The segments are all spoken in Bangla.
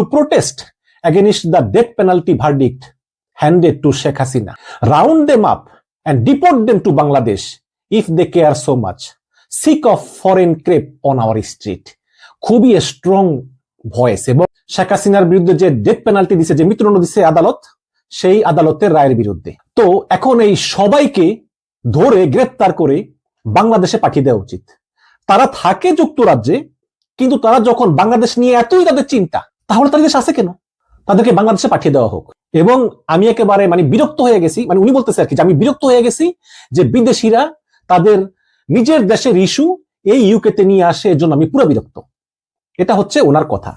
to protest against the death penalty verdict handed to Sheikh Hasina. Round them up and deport them to Bangladesh if they care so much. Sick of foreign creep on our street. খুবই স্ট্রং ভয়েস এবং শেখ হাসিনার বিরুদ্ধে যে ডেথ পেনাল্টি দিছে যে মৃত্যুদণ্ড দিছে আদালত সেই আদালতের রায়ের বিরুদ্ধে তো এখন এই সবাইকে ধরে গ্রেপ্তার করে বাংলাদেশে পাঠিয়ে দেওয়া উচিত তারা থাকে যুক্তরাজ্যে কিন্তু তারা যখন বাংলাদেশ নিয়ে এতই তাদের চিন্তা তাহলে তাদের দেশ আছে কেন? তাদেরকে বাংলাদেশে পাঠিয়ে দেওয়া হোক। এবং আমি একেবারে মানে বিরক্ত হয়ে গেছি মানে উনি বলতেছে আর কি আমি বিরক্ত হয়ে গেছি যে বিদেশিরা তাদের নিজের দেশের ইস্যু এই ইউকেতে নিয়ে আসে, এর জন্য আমি পুরো বিরক্ত। এটা হচ্ছে ওনার কথা।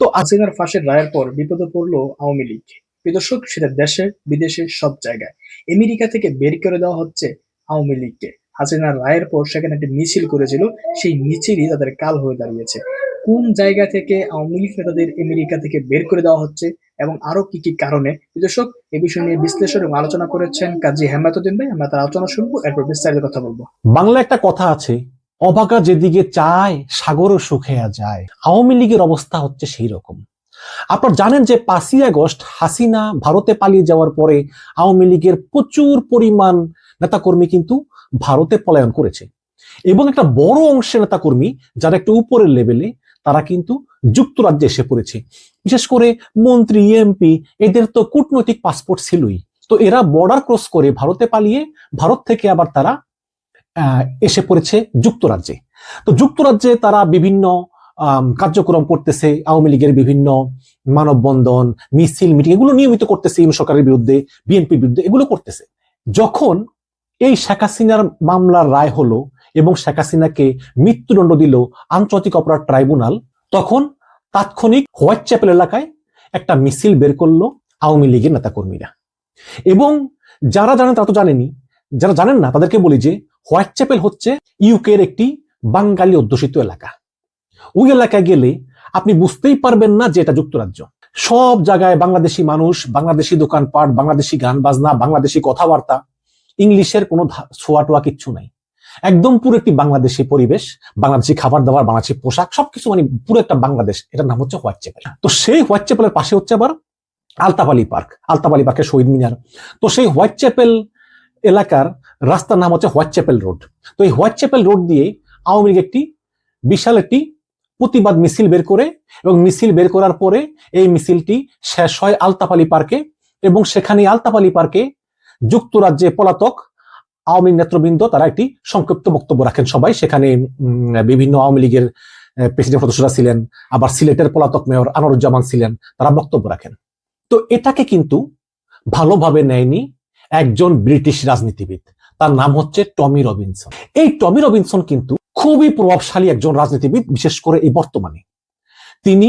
তো হাসিনার ফাঁসির রায়ের পর বিপদে পড়ল আওয়ামী লীগ। বিদর্শক সেটা দেশে বিদেশে সব জায়গায়। আমেরিকা থেকে বের করে দেওয়া হচ্ছে আওয়ামী লীগকে। হাসিনার রায়ের পর সেখানে একটি মিছিল করেছিল, সেই মিছিলই তাদের কাল হয়ে দাঁড়িয়েছে। কোন জায়গা থেকে আওয়ামী লীগ নেতাদের আমেরিকা থেকে বের করে দেওয়া হচ্ছে এবং আরও কি কি কারণে? বিদর্শক এ বিষয় নিয়ে বিশ্লেষণ এবং আলোচনা করেছেন কাজী হেমায়তুদ্দিন ভাই। আমরা তার আলোচনা শুনব, এরপর বিস্তারিত কথা বলব। বাংলা একটা কথা আছে, অবাকা যেদিকে চায়, সাগরও শুকিয়ে যায়। আওয়ামী লীগের অবস্থা হচ্ছে সেই রকম আপনার জানেন যে পাঁচই আগস্ট হাসিনা ভারতে পালিয়ে যাওয়ার পরে আওয়ামী লীগের প্রচুর পরিমাণ নেতাকর্মী কিন্তু ভারতে পলায়ন করেছে। এবং একটা বড় অংশের নেতাকর্মী, যারা একটু উপরের লেভেলে তারা কিন্তু যুক্তরাজ্যে এসে পড়েছে। বিশেষ করে মন্ত্রী এমপি এদের তো কূটনৈতিক পাসপোর্ট ছিলই। তো এরা বর্ডার ক্রস করে ভারতে পালিয়ে, ভারত থেকে আবার তারা এসে পড়েছে যুক্তরাজ্যে। তো যুক্তরাজ্যে তারা বিভিন্ন কার্যক্রম করতেছে, আওয়ামী লীগের বিভিন্ন মানববন্ধন, মিছিল, মিটিং এগুলো নিয়মিত করতেছে ইউনিট সরকারের বিরুদ্ধে, বিএনপির বিরুদ্ধে, এগুলো করতেছে। যখন এই শেখ হাসিনার মামলার রায় হলো এবং শেখ হাসিনাকে মৃত্যুদণ্ড দিল আন্তর্জাতিক অপরাধ ট্রাইব্যুনাল, তখন তাৎক্ষণিক হোয়াইট চ্যাপেল এলাকায় একটা মিছিল বের করল আওয়ামী লীগের নেতাকর্মীরা। এবং যারা জানেন তারা তো জানেনি, যারা জানেন না তাদেরকে বলি যে হোয়াইট চ্যাপেল হচ্ছে ইউকের একটি বাঙালি অধ্যুষিত এলাকা। ওই এলাকায় গেলে আপনি বুঝতেই পারবেন না যে এটা যুক্তরাজ্য। সব জায়গায় বাংলাদেশি মানুষ, বাংলাদেশি দোকানপাট, বাংলাদেশি গান বাজনা বাংলাদেশি কথাবার্তা, ইংলিশের কোনো ধা- ছোঁয়া টোয়া কিচ্ছু নাই। একদম পুরো একটি বাংলাদেশি পরিবেশ, বাংলাদেশি খাবার দাবার, বাংলাদেশি পোশাক, সবকিছু মানে পুরো একটা বাংলাদেশ। এটার নাম হচ্ছে হোয়াইট চ্যাপেল। তো সেই হোয়াইট চ্যাপেলের পাশে হচ্ছে আবার আলতাপালি পার্ক আলতাপালি পার্কের শহীদ মিনার। তো সেই হোয়াইট চ্যাপেল এলাকার রাস্তার নাম হচ্ছে হোয়াইট চ্যাপেল রোড। তো এই হোয়াইট চ্যাপেল রোড দিয়ে আওয়ামী লীগ একটি বিশাল একটি প্রতিবাদ মিছিল বের করে এবং মিছিল বের করার পরে এই মিছিলটি শেষ হয় আলতাপালি পার্কে এবং সেখানে আলতাপালি পার্কে যুক্তরাজ্যে পলাতক আওয়ামী নেতৃবৃন্দ তারা একটি সংক্ষিপ্ত বক্তব্য রাখেন সবাই। সেখানে বিভিন্ন আওয়ামী লীগের প্রেসিডেন্ট সদস্যরা ছিলেন, আবার সিলেটের পলাতক মেয়র আনোরুজ্জামান ছিলেন, তারা বক্তব্য রাখেন। তো এটাকে কিন্তু ভালোভাবে নেয়নি একজন ব্রিটিশ রাজনীতিবিদ। তার নাম হচ্ছে টমি রবিনসন। এই টমি রবিনসন কিন্তু খুবই প্রভাবশালী একজন রাজনীতিবিদ, বিশেষ করে এই বর্তমানে। তিনি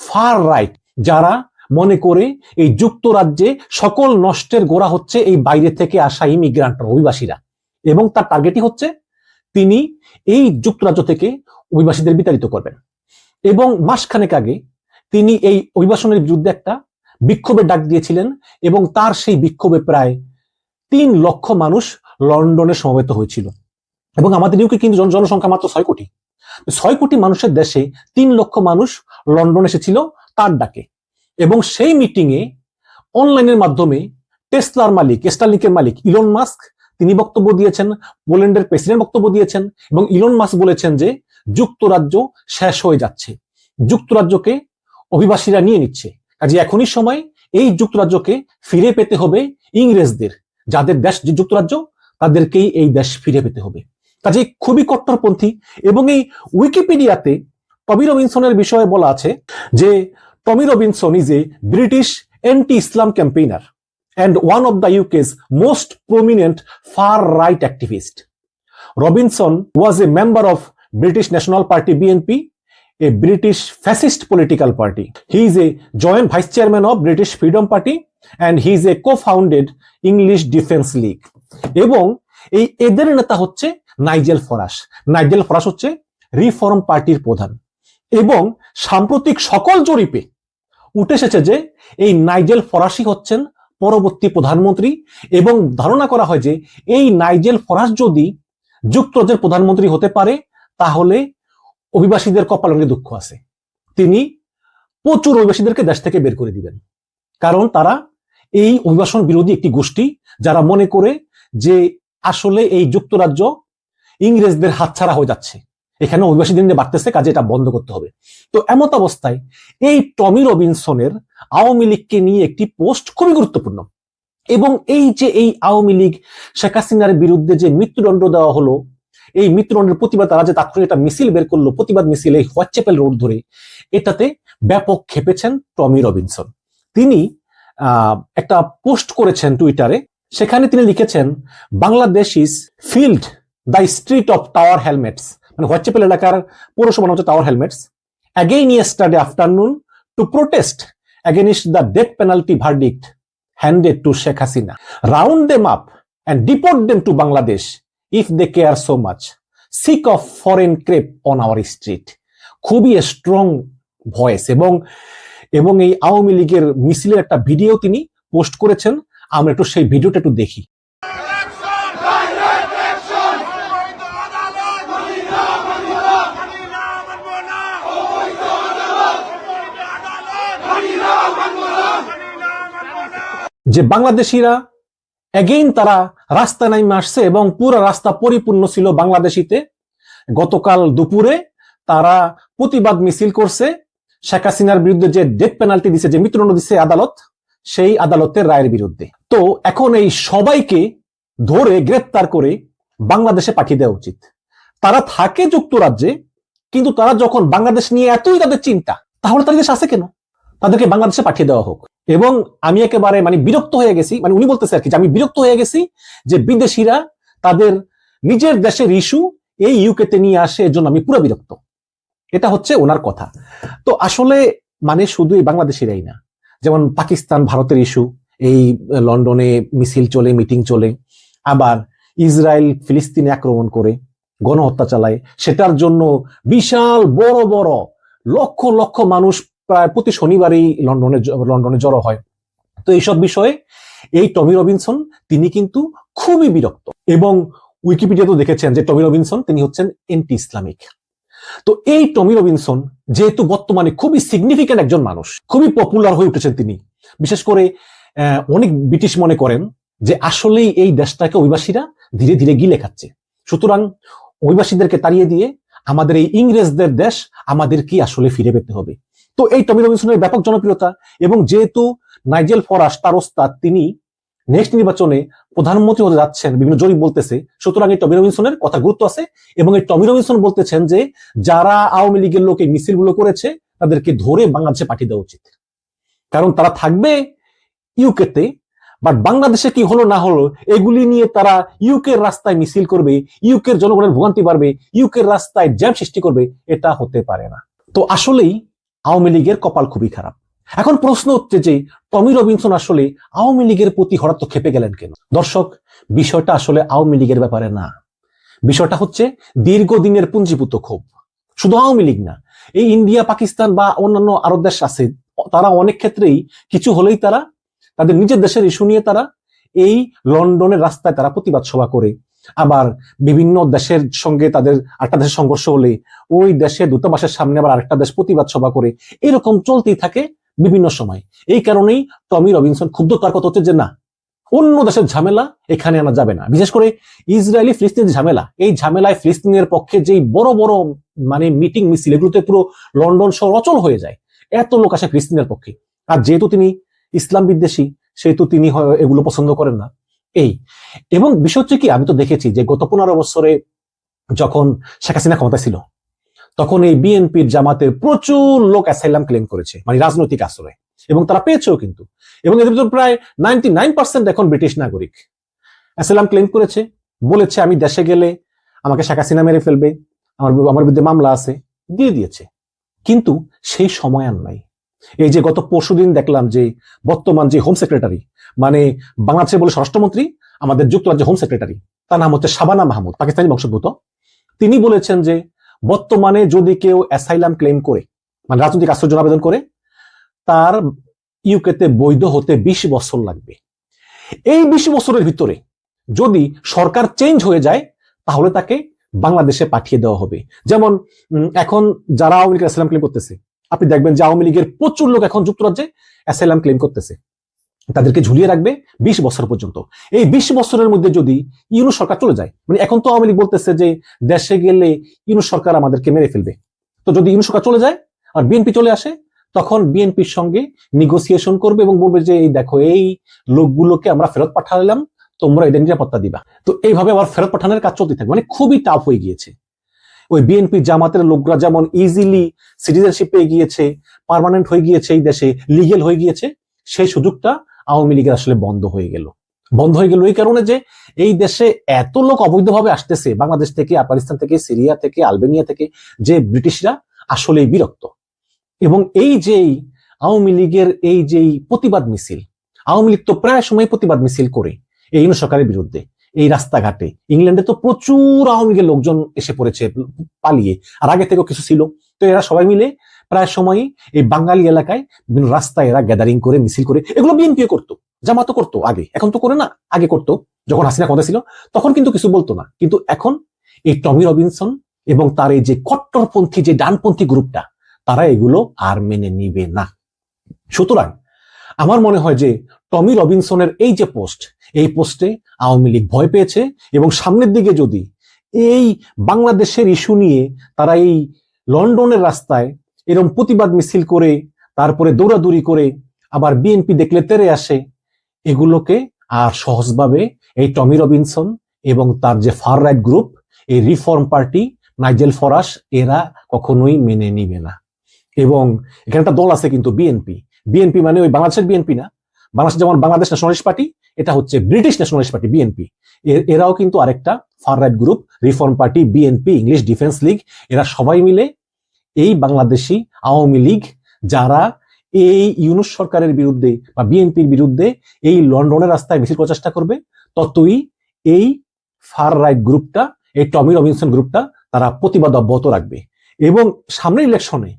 ফার রাইট, যারা মনে করে এই যুক্তরাজ্যে সকল নষ্টের গোড়া হচ্ছে এই বাইরে থেকে আসা ইমিগ্রান্ট অভিবাসীরা। এবং তার টার্গেটই হচ্ছে তিনি এই যুক্তরাজ্য থেকে অভিবাসীদের বিতাড়িত করবেন। এবং মাসখানেক আগে তিনি এই অভিবাসনের বিরুদ্ধে একটা বিক্ষোভের ডাক দিয়েছিলেন এবং তার সেই বিক্ষোভে প্রায় তিন লক্ষ মানুষ লন্ডনে সমবেত হয়েছিল। এবং আমাদের ইউকে কিন্তু জন- জনসংখ্যা মাত্র ছয় কোটি। ছয় কোটি মানুষের দেশে তিন লক্ষ মানুষ লন্ডন এসেছিল তার ডাকে। এবং সেই মিটিং এ অনলাইনের মাধ্যমে টেসলার মালিক স্টারলিংকের মালিক ইলন মাস্ক তিনি বক্তব্য দিয়েছেন পোল্যান্ডের প্রেসিডেন্ট বক্তব্য দিয়েছেন এবং ইলন মাস্ক বলেছেন যে যুক্তরাজ্য শেষ হয়ে যাচ্ছে। যুক্তরাজ্যকে অভিবাসীরা নিয়ে নিচ্ছে। কাজে এখনই সময় এই যুক্তরাজ্যকে ফিরে পেতে হবে ইংরেজদের, যাদের দেশ যুক্তরাজ্য, তাদেরকেই এই দেশ ফিরে পেতে হবে। কাজে খুবই কট্টরপন্থী এবং এই উইকিপিডিয়াতে টমি রবিনসনের বিষয়ে বলা আছে যে Tommy Robinson is a British anti Islam campaigner and one of the UK's most prominent far right activist Robinson was a member of British National Party BNP a British fascist political party. He is a joint vice chairman of British Freedom Party and he is a co-founded English Defence League. এবং এই এদের নেতা হচ্ছে নাইজেল ফরাস নাইজেল ফরাস হচ্ছে রিফর্ম পার্টির প্রধান এবং সাম্প্রতিক সকল জরিপে উঠে এসেছে যে এই নাইজেল ফরাসি হচ্ছেন পরবর্তী প্রধানমন্ত্রী এবং ধারণা করা হয় যে এই নাইজেল ফরাস যদি যুক্তরাজ্যের প্রধানমন্ত্রী হতে পারে, তাহলে অভিবাসীদের কপালে অনেক দুঃখ আছে। তিনি প্রচুর অভিবাসীদেরকে দেশ থেকে বের করে দিবেন। কারণ তারা এই অভিবাসন বিরোধী একটি গোষ্ঠী, যারা মনে করে যে আসলে এই যুক্তরাজ্য ইংরেজদের হাতছাড়া হয়ে যাচ্ছে। এখানে অভিবাসী দিন বাড়তেছে, কাজে এটা বন্ধ করতে হবে। তো এমত অবস্থায় এই টমি রবিনসনের আওয়ামী লীগকে নিয়ে একটি পোস্ট খুবই গুরুত্বপূর্ণ। এবং এই যে এই আওয়ামী লীগ, শেখ হাসিনার বিরুদ্ধে যে মৃত্যুদণ্ড দেওয়া হলো, এই মৃত্যুদণ্ডের প্রতিবাদ, তারা যে তাৎক্ষণিক একটা মিছিল বের করল, প্রতিবাদ মিছিল এই হোয়াটচ্যাপেল রোড ধরে, এটাতে ব্যাপক খেপেছেন টমি রবিনসন। তিনি একটা পোস্ট করেছেন টুইটারে, সেখানে তিনি লিখেছেন, Bangladesh is filled, the street of Tower Hamlets. মানে হোয়াটসঅ্যাপ এলাকার পৌরসভা হচ্ছে Tower Hamlets again yesterday afternoon to protest against the death penalty verdict handed to Sheikh Hasina round them up and deport them to Bangladesh if they care so much sick of foreign crap on our street খুবই স্ট্রং ভয়েস এবং এবং এই আওয়ামী লীগের মিছিলের একটা ভিডিও তিনি পোস্ট করেছেন। আমরা একটু সেই ভিডিওটা একটু দেখি। যে বাংলাদেশিরা এগেইন তারা রাস্তা নাইমে আসছে এবং পুরো রাস্তা পরিপূর্ণ ছিল বাংলাদেশিতে। গতকাল দুপুরে তারা প্রতিবাদ মিছিল করছে। শেখ হাসিনার বিরুদ্ধে যে ডেথ পেনাল্টি দিছে, যে মৃত্যুদণ্ড দিচ্ছে আদালত, সেই আদালতের রায়ের বিরুদ্ধে। তো এখন এই সবাইকে ধরে গ্রেপ্তার করে বাংলাদেশে পাঠিয়ে দেওয়া উচিত। তারা থাকে যুক্তরাজ্যে, কিন্তু তারা যখন বাংলাদেশ নিয়ে এতই তাদের চিন্তা, তাহলে তাদের দেশ আছে কেন? তাদেরকে বাংলাদেশে পাঠিয়ে দেওয়া হোক। এবং আমি একেবারে মানে বিরক্ত হয়ে গেছি মানে উনি বলতেছে আর কি যে আমি বিরক্ত হয়ে গেছি যে বিদেশিরা তাদের নিজের দেশের ইস্যু এই ইউকেতে নিয়ে আসে, এর জন্য আমি পুরো বিরক্ত। এটা হচ্ছে ওনার কথা। তো আসলে মানে শুধু এই বাংলাদেশিরাই না, যেমন পাকিস্তান, ভারতের ইস্যু এই লন্ডনে মিছিল চলে, মিটিং চলে, আবার ইসরায়েল, ফিলিস্তিনে আক্রমণ করে, গণহত্যা চালায়, সেটার জন্য বিশাল বড় বড় লক্ষ লক্ষ মানুষ প্রায় প্রতি শনিবারই লন্ডনে লন্ডনে জড়ো হয়। তো এইসব বিষয়ে এই টমি রবিনসন, তিনি কিন্তু খুবই বিরক্ত। এবং উইকিপিডিয়া তো দেখেছেন যে টমি রবিনসন, তিনি হচ্ছেন এন্টি ইসলামিক তো এই টমি রবিনসন যেহেতু বর্তমানে খুবই সিগনিফিক্যান্ট একজন মানুষ, খুবই পপুলার হয়ে উঠেছেন তিনি। বিশেষ করে অনেক ব্রিটিশ মনে করেন যে আসলেই এই দেশটাকে অভিবাসীরা ধীরে ধীরে গিলে খাচ্ছে। সুতরাং অভিবাসীদেরকে তাড়িয়ে দিয়ে আমাদের এই ইংরেজদের দেশ আমাদের কি আসলে ফিরে পেতে হবে? তো এই টমি রবিনসনের ব্যাপক জনপ্রিয়তা এবং যেহেতু নাইজেল ফরাস তার ওস্তাদ, তিনি নেক্সট নির্বাচনে প্রধানমন্ত্রী হতে যাচ্ছেন, বিভিন্ন জরিপ বলতেছে, সুতরাং এই টমি রবিনসনের কথা গুরুত্ব আছে এবং এই টমি রবিনসন বলতেছেন যে যারা আওয়ামী লীগের লোক এই মিছিলগুলো করেছে, তাদেরকে ধরে বাংলাদেশে পাঠিয়ে দেওয়া উচিত। কারণ তারা থাকবে ইউকেতে, বাট বাংলাদেশে কি হলো না হলো, এগুলি নিয়ে তারা ইউকের রাস্তায় মিছিল করবে, ইউকের জনগণের ভোগান্তি বাড়বে, ইউকের রাস্তায় জ্যাম সৃষ্টি করবে, এটা হতে পারে না। তো আসলেই আওয়ামী লীগের কপাল খুবই খারাপ। এখন প্রশ্ন হচ্ছে যে, টমি রবিনসন আসলে আওয়ামী লীগের প্রতি হঠাৎ খেপে গেলেন কেন? দর্শক, বিষয়টা আসলে আওয়ামী লীগের ব্যাপারে না। বিষয়টা হচ্ছে দীর্ঘদিনের পুঞ্জীভূত ক্ষোভ। শুধু আওয়ামী লীগ না, এই ইন্ডিয়া, পাকিস্তান বা অন্যান্য আরব দেশ আছে, তারা অনেক ক্ষেত্রেই কিছু হলেই তারা তাদের নিজের দেশের ইস্যু নিয়ে তারা এই লন্ডনের রাস্তায় তারা প্রতিবাদ সভা করে। আবার বিভিন্ন দেশের সঙ্গে তাদের আরেকটা দেশের সংঘর্ষ হলে ওই দেশের দূতাবাসের সামনে আবার আরেকটা দেশ প্রতিবাদ সভা করে এরকম চলতেই থাকে বিভিন্ন সময়। এই কারণেই টমি রবিনসন ক্ষুব্ধ তার কথা হচ্ছে যে না, অন্য দেশের ঝামেলা এখানে আনা যাবে না। বিশেষ করে ইসরায়েলি ফিলিস্তিনের ঝামেলা। এই ঝামেলায় ফিলিস্তিনের পক্ষে যেই বড় বড় মানে মিটিং মিছিল, এগুলোতে পুরো লন্ডন শহর অচল হয়ে যায়। এত লোক আসে ফিলিস্তিনের পক্ষে। আর যেহেতু তিনি ইসলাম বিদ্বেষী, সেহেতু তিনি এগুলো পছন্দ করেন না। এই। এবং বিষয় হচ্ছে কি, আমি তো দেখেছি যে গত পনেরো বছরে যখন শেখ হাসিনা ক্ষমতা ছিল, তখন এই বিএনপির জামাতের প্রচুর লোক অ্যাসাইলাম ক্লেম করেছে মানে রাজনৈতিক আশ্রয়। এবং তারা পেয়েছেও কিন্তু। এবং এদের ভিতর প্রায় নাইনটি নাইন পার্সেন্ট এখন ব্রিটিশ নাগরিক। অ্যাসাইলাম ক্লেম করেছে, বলেছে আমি দেশে গেলে আমাকে শেখ হাসিনা মেরে ফেলবে আমার আমার বিরুদ্ধে মামলা আছে, দিয়ে দিয়েছে। কিন্তু সেই সময় আর নাই। এই যে গত পরশুদিন দেখলাম যে বর্তমান যে হোম সেক্রেটারি মানে বাংলাদেশের বলে স্বরাষ্ট্রমন্ত্রী, আমাদের যুক্তরাজ্যের হোম সেক্রেটারি তার নাম হচ্ছে শাবানা মাহমুদ পাকিস্তানি বংশোদ্ভূত। তিনি বলেছেন যে বর্তমানে যদি কেউ অ্যাসাইলাম ক্লেম করে মানে রাজনৈতিক আশ্রয় আবেদন করে, তার ইউকেতে বৈধ হতে বিশ বছর লাগবে। এই বিশ বছরের ভিতরে যদি সরকার চেঞ্জ হয়ে যায়, তাহলে তাকে বাংলাদেশে পাঠিয়ে দেওয়া হবে। যেমন এখন যারা আওয়ামী অ্যাসাইলাম ক্লেম করতেছে আপনি দেখবেন যে আওয়ামী লীগের প্রচুর লোক এখন যুক্তরাজ্যে অ্যাসাইলাম ক্লেম করতেছে। তাদেরকে ঝুলিয়ে রাখবে বিশ বছর পর্যন্ত। এই বিশ বছরের মধ্যে যদি ইউনু সরকার চলে যায় মানে এখন তো আওয়ামী লীগ বলতেছে যে দেশে গেলে ইউনু সরকার আমাদেরকে মেরে ফেলবে। তো যদি ইউনু সরকার চলে যায় আর বিএনপি চলে আসে, তখন বিএনপির সঙ্গে নিগোসিয়েশন করবে এবং বলবে যে, এই দেখো, এই লোকগুলোকে আমরা ফেরত পাঠালাম, তোমরা এদের নিরাপত্তা দিবা। তো এইভাবে আবার ফেরত পাঠানোর কাজ চলতে থাকবে। মানে খুবই টাফ হয়ে গিয়েছে। ওই বিএনপি জামাতের লোকরা যেমন ইজিলি সিটিজেনশিপ পেয়ে গিয়েছে পার্মানেন্ট হয়ে গিয়েছে এই দেশে লিগেল হয়ে গিয়েছে, সেই সুযোগটা আওয়ামী লীগের আসলে বন্ধ হয়ে গেল। বন্ধ হয়ে গেল এই কারণে যে এই দেশে এত লোক অবৈধভাবে আসতেছে, বাংলাদেশ থেকে, আফগানিস্তান থেকে, সিরিয়া থেকে, আলবেনিয়া থেকে, যে ব্রিটিশরা আসলেই বিরক্ত। এবং এই যেই আওয়ামী লীগের এই যেই প্রতিবাদ মিছিল, আওয়ামী লীগ তো প্রায় সময় প্রতিবাদ মিছিল করে, এই সরকারের বিরুদ্ধে। এই রাস্তাঘাটে। ইংল্যান্ডে তো প্রচুর আওয়ামী লীগের লোকজন এসে পড়েছে পালিয়ে, আর আগে থেকেও কিছু ছিল। তো এরা সবাই মিলে প্রায় সময়ই এই বাঙালি এলাকায় বিভিন্ন রাস্তায় এরা গ্যাদারিং করে, মিছিল করে, এগুলো বিএনপিও করতো, জামাতও করতো আগে। এখন তো করে না, আগে করতো। যখন হাসিনা কথা ছিল, তখন কিন্তু কিছু বলতো না। কিন্তু এখন এই টমি রবিনসন এবং তার এই যে কট্টরপন্থী, যে ডানপন্থী গ্রুপটা, তারা এগুলো আর মেনে নিবে না। সুতরাং আমার মনে হয় যে টমি রবিনসনের এই যে পোস্ট, এই পোস্টে আওয়ামী লীগ ভয় পেয়েছে এবং সামনের দিকে যদি এই বাংলাদেশের ইস্যু নিয়ে তারা এই লন্ডনের রাস্তায় এরকম প্রতিবাদ মিছিল করে, তারপরে দৌড়াদৌড়ি করে আবার বিএনপি দেখলে তেরে আসে, এগুলোকে আর সহজভাবে এই টমি রবিনসন এবং তার যে ফার রাইট গ্রুপ, এই রিফর্ম পার্টি, নাইজেল ফরাস, এরা কখনোই মেনে নিবে না। এবং এখানে একটা দল আছে কিন্তু বিএনপি। বিএনপি মানে ওই বাংলাদেশের বিএনপি না বাংলাদেশ যেমন বাংলাদেশ ন্যাশনালিস্ট পার্টি এটা হচ্ছে ব্রিটিশ ন্যাশনালিস্ট পার্টি বিএনপি এরাও কিন্তু আরেকটা far right group reform party BNP English defence league এরা সবাই মিলে এই বাংলাদেশি আওয়ামী লীগ যারা এই ইউনুস সরকারের বিরুদ্ধে বা বিএনপির বিরুদ্ধে এই লন্ডনের রাস্তায় মিছিল করার চেষ্টা করবে, ততই এই ফার রাইট গ্রুপটা এই টমি রবিনসন গ্রুপটা তারা প্রতিবাদ অব্যাহত রাখবে। এবং সামনের ইলেকশনে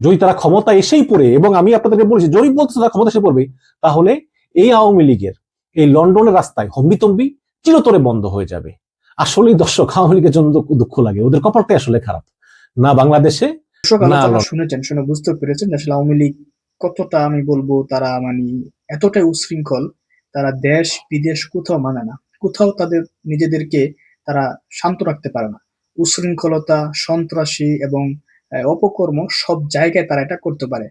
যদি তারা ক্ষমতা এসেই পড়ে এবং আমি আপনাদেরকে বলছি জরিপ বলতেছে তারা ক্ষমতা এসে পড়বে তাহলে এই আওয়ামী লীগের এই লন্ডনের রাস্তায় হম্বিতম্বি চিরতরে বন্ধ হয়ে যাবে। আসলেই দর্শক আওয়ামী লীগের জন্য দুঃখ- লাগে। ওদের কপালটাই আসলে খারাপ। না বাংলাদেশে। শুনেছেন শুনে বুঝতে পেরেছেন আসলে আওয়ামী লীগ কতটা আমি বলব তারা মানে এতটাই উশৃঙ্খল তারা দেশ বিদেশ কোথাও মানে না। কোথাও তাদের নিজেদেরকে তারা শান্ত রাখতে পারে না। উশৃঙ্খলতা সন্ত্রাসী এবং অপকর্ম সব জায়গায় তারা এটা করতে পারে।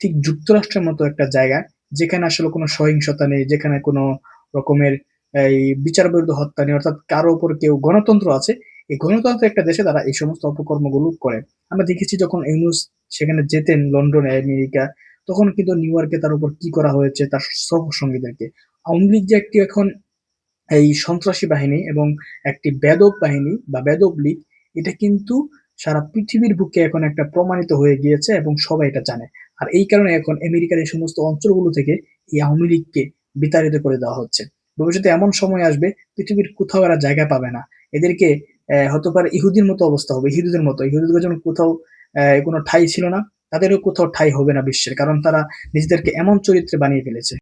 ঠিক যুক্তরাষ্ট্রের মতো একটা জায়গা, যেখানে আসলে কোনো সহিংসতা নেই, যেখানে কোনো রকমের, এই বিচার বিরুদ্ধ হত্যা নেই, অর্থাৎ কারও ওপর কেউ গণতন্ত্র আছে, এই গণতন্ত্র একটা দেশে তারা এই সমস্ত অপকর্মগুলো করে। আমরা দেখেছি যখন ইউনুস সেখানে যেতেন লন্ডনে, আমেরিকা, তখন কিন্তু নিউ ইয়র্কে তার উপর কি করা হয়েছে, তার সহসঙ্গীদেরকে আওয়ামী লীগ যে একটি এখন এই সন্ত্রাসী বাহিনী এবং একটি বেদক বাহিনী বা বেদক লীগ, এটা কিন্তু সারা পৃথিবীর বুকে এখন একটা প্রমাণিত হয়ে গিয়েছে এবং সবাই এটা জানে। আর এই কারণে এখন আমেরিকার এই সমস্ত অঞ্চলগুলো থেকে এই আওয়ামী লীগকে বিতাড়িত করে দেওয়া হচ্ছে। ভবিষ্যতে এমন সময় আসবে, পৃথিবীর কোথাও এরা জায়গা পাবে না। এদেরকে হতে পারে ইহুদির মতো অবস্থা হবে, ইহুদিদের মতো। ইহুদিদের যেমন কোথাও কোনো ঠাই ছিল না, তাদেরও কোথাও ঠাই হবে না বিশ্বের, কারণ তারা নিজেদেরকে এমন চরিত্রে বানিয়ে ফেলেছে।